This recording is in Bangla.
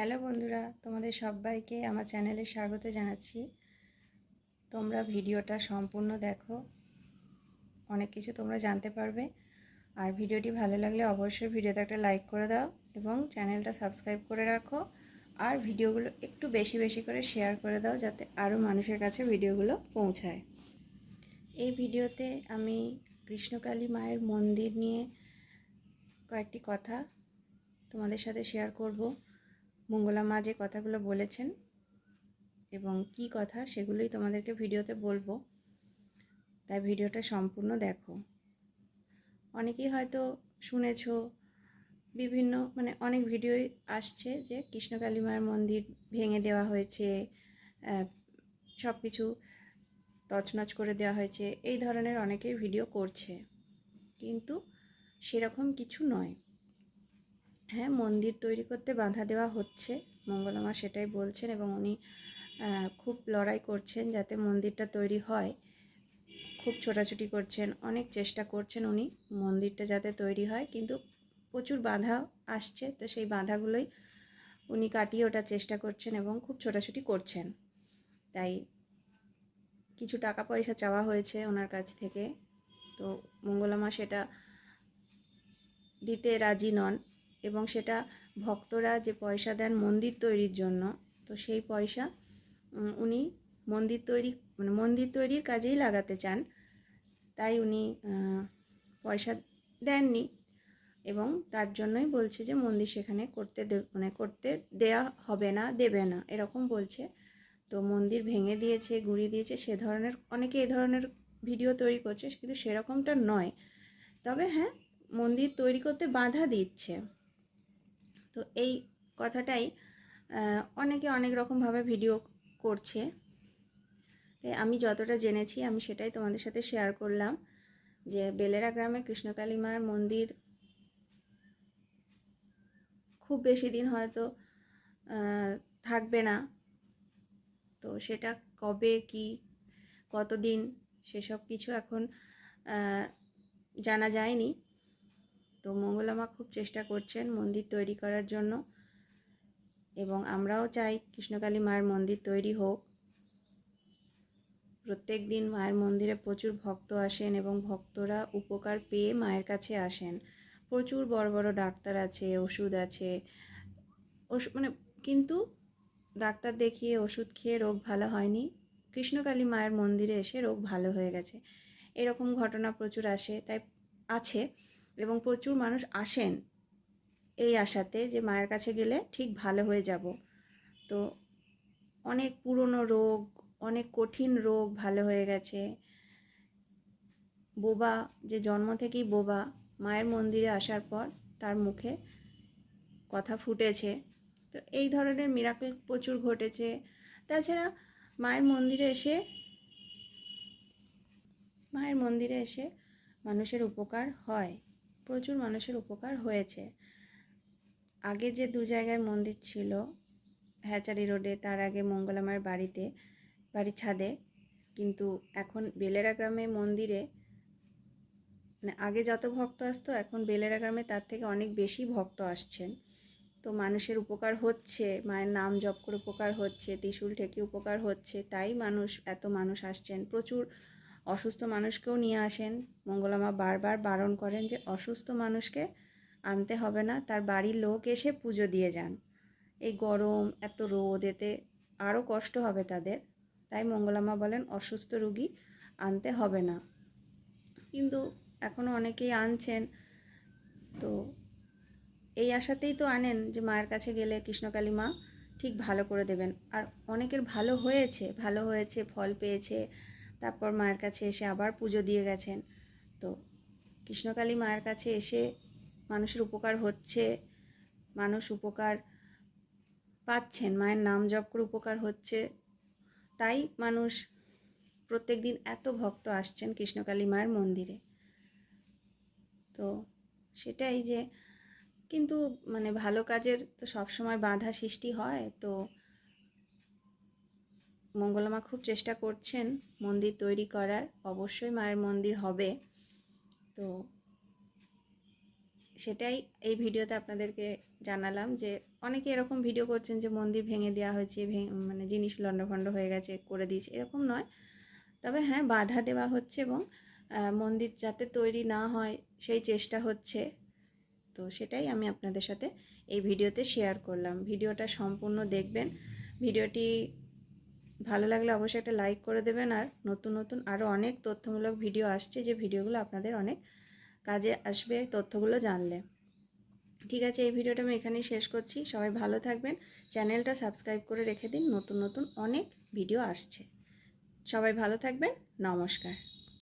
হ্যালো বন্ধুরা, তোমাদের সবাইকে আমার চ্যানেলে স্বাগত জানাচ্ছি। তোমরা ভিডিওটা সম্পূর্ণ দেখো, অনেক কিছু তোমরা জানতে পারবে। আর ভিডিওটি ভালো লাগলে অবশ্যই ভিডিওতে একটা লাইক করে দাও এবং চ্যানেলটা সাবস্ক্রাইব করে রাখো। আর ভিডিওগুলো একটু বেশি বেশি করে শেয়ার করে দাও যাতে আরও মানুষের কাছে ভিডিওগুলো পৌঁছায়। এই ভিডিওতে আমি কৃষ্ণকালী মায়ের মন্দির নিয়ে কয়েকটি কথা তোমাদের সাথে শেয়ার করব। মঙ্গলা মা যে কথাগুলো বলেছেন এবং কি কথা সেগুলোই তোমাদেরকে ভিডিওতে বলব। তাই ভিডিওটা সম্পূর্ণ দেখো। অনেকেই হয়তো শুনেছ বিভিন্ন মানে অনেক ভিডিওই আসছে যে কৃষ্ণকালী মায়ের মন্দির ভেঙে দেওয়া হয়েছে সব কিছু তছনছ করে দেওয়া হয়েছে, এই ধরনের অনেকেই ভিডিও করছে। কিন্তু সেরকম কিছু নয়। হ্যাঁ মন্দির তৈরি করতে বাধা দেওয়া হচ্ছে। মঙ্গলমা সেটাই বলছেন এবং উনি খুব লড়াই করছেন যাতে মন্দিরটা তৈরি হয়। খুব ছোটাছুটি করছেন, অনেক চেষ্টা করছেন উনি মন্দিরটা যাতে তৈরি হয়, কিন্তু প্রচুর বাধা আসছে। তো সেই বাধাগুলোই উনি কাটিয়ে ওঠার চেষ্টা করছেন এবং খুব ছোটাছুটি করছেন। তাই কিছু টাকা পয়সা চাওয়া হয়েছে ওনার কাছ থেকে। তো মঙ্গলামা সেটা দিতে রাজি নন। এবং সেটা ভক্তরা যে পয়সা দেন মন্দির তৈরির জন্য, তো সেই পয়সা উনি মন্দির তৈরি মানে মন্দির তৈরির কাজেই লাগাতে চান। তাই উনি পয়সা দেননি এবং তার জন্যই বলছে যে মন্দির সেখানে করতে মানে করতে দেয়া হবে না, দেবে না, এরকম বলছে। তো মন্দির ভেঙে দিয়েছে গুঁড়িয়ে দিয়েছে, সে ধরনের, অনেকে এ ধরনের ভিডিও তৈরি করছে, কিন্তু সেরকমটা নয়। তবে হ্যাঁ মন্দির তৈরি করতে বাধা দিচ্ছে। তো এই কথাটাই অনেকে অনেক রকমভাবে ভিডিও করছে। তাই আমি যতটা জেনেছি, আমি সেটাই তোমাদের সাথে শেয়ার করলাম যে বেলেরা গ্রামে কৃষ্ণকালী মার মন্দির খুব বেশি দিন হয়তো থাকবে না। তো সেটা কবে, কি, কতদিন, সেসব কিছু এখন জানা যায়নি। তো মঙ্গলামা খুব চেষ্টা করছেন মন্দির তৈরি করার জন্য। এবং আমরাও চাই কৃষ্ণকালী মায়ের মন্দির তৈরি হোক। প্রত্যেক দিন মায়ের মন্দিরে প্রচুর ভক্ত আসেন এবং ভক্তরা উপকার পেয়ে মায়ের কাছে আসেন। প্রচুর বড় বড় ডাক্তার আছে, ওষুধ আছে। মানে কিন্তু ডাক্তার দেখিয়ে ওষুধ খেয়ে রোগ ভালো হয়নি। কৃষ্ণকালী মায়ের মন্দিরে এসে রোগ ভালো হয়ে গেছে। এরকম ঘটনা প্রচুর আসে, তাই আছে। এবং প্রচুর মানুষ আসেন এই আশাতে যে মায়ের কাছে গেলে ঠিক ভালো হয়ে যাব। তো অনেক পুরনো রোগ, অনেক কঠিন রোগ ভালো হয়ে গেছে। বোবা, যে জন্ম থেকেই বোবা, মায়ের মন্দিরে আসার পর তার মুখে কথা ফুটেছে। তো এই ধরনের মিরাকেল প্রচুর ঘটেছে। তাছাড়া মায়ের মন্দিরে এসে, মায়ের মন্দিরে এসে মানুষের উপকার হয়। প্রচুর মানুষের উপকার হয়েছে। আগে যে দু জায়গায় মন্দির ছিল, হ্যাচারি রোডে, তার আগে মঙ্গলামার বাড়িতে, বাড়ির ছাদে, কিন্তু এখন বেলেরা গ্রামে মন্দিরে মানে আগে যত ভক্ত আসতো, এখন বেলেরা গ্রামে তার থেকে অনেক বেশি ভক্ত আসছেন। তো মানুষের উপকার হচ্ছে, মায়ের নাম জপ করে উপকার হচ্ছে, ত্রিশুল ঠেকে উপকার হচ্ছে, তাই মানুষ, এত মানুষ আসছেন। প্রচুর অসুস্থ মানুষকেও নিয়ে আসেন। মঙ্গলামা বারবার বারণ করেন যে, অসুস্থ মানুষকে আনতে হবে না, তার বাড়ির লোক এসে পুজো দিয়ে যান। এই গরম, এত রোদ, এতে আরও কষ্ট হবে তাদের। তাই মঙ্গলামা বলেন, অসুস্থ রুগী আনতে হবে না। কিন্তু এখনও অনেকেই আনছেন। তো এই আশাতেই তো আনেন যে, মায়ের কাছে গেলে কৃষ্ণকালী মা ঠিক ভালো করে দেবেন। আর অনেকের ভালো হয়েছে ভালো হয়েছে, ফল পেয়েছে। তারপর মায়ের কাছে এসে আবার পুজো দিয়ে গেছেন। তো কৃষ্ণকালী মায়ের কাছে এসে মানুষের উপকার হচ্ছে, মানুষ উপকার পাচ্ছেন, মায়ের নাম জপ করে উপকার হচ্ছে। তাই মানুষ প্রত্যেক দিন এত ভক্ত আসছেন কৃষ্ণকালী মায়ের মন্দিরে। তো সেটাই যে, কিন্তু মানে ভালো কাজের তো সবসময় বাধা সৃষ্টি হয়। তো মঙ্গলামা খুব চেষ্টা করছেন মন্দির তৈরি করার। অবশ্যই মায়ের মন্দির হবে। তো সেটাই এই ভিডিওতে আপনাদেরকে জানালাম যে অনেকে এরকম ভিডিও করছেন যে মন্দির ভেঙে দেওয়া হয়েছে মানে জিনিস লণ্ডভণ্ড হয়ে গেছে, করে দিয়েছে, এরকম নয়। তবে হ্যাঁ বাধা দেওয়া হচ্ছে এবং মন্দির যাতে তৈরি না হয় সেই চেষ্টা হচ্ছে। তো সেটাই আমি আপনাদের সাথে এই ভিডিওতে শেয়ার করলাম। ভিডিওটা সম্পূর্ণ দেখবেন। ভিডিওটি ভালো লাগলে অবশ্যই একটা লাইক করে দেবেন আর নতুন নতুন আরও অনেক তথ্যমূলক ভিডিও আসছে, যে ভিডিওগুলো আপনাদের অনেক কাজে আসবে তথ্যগুলো জানলে। ঠিক আছে, এই ভিডিওটা আমি এখানেই শেষ করছি। সবাই ভালো থাকবেন। চ্যানেলটা সাবস্ক্রাইব করে রেখে দিন। নতুন নতুন অনেক ভিডিও আসছে। সবাই ভালো থাকবেন। নমস্কার।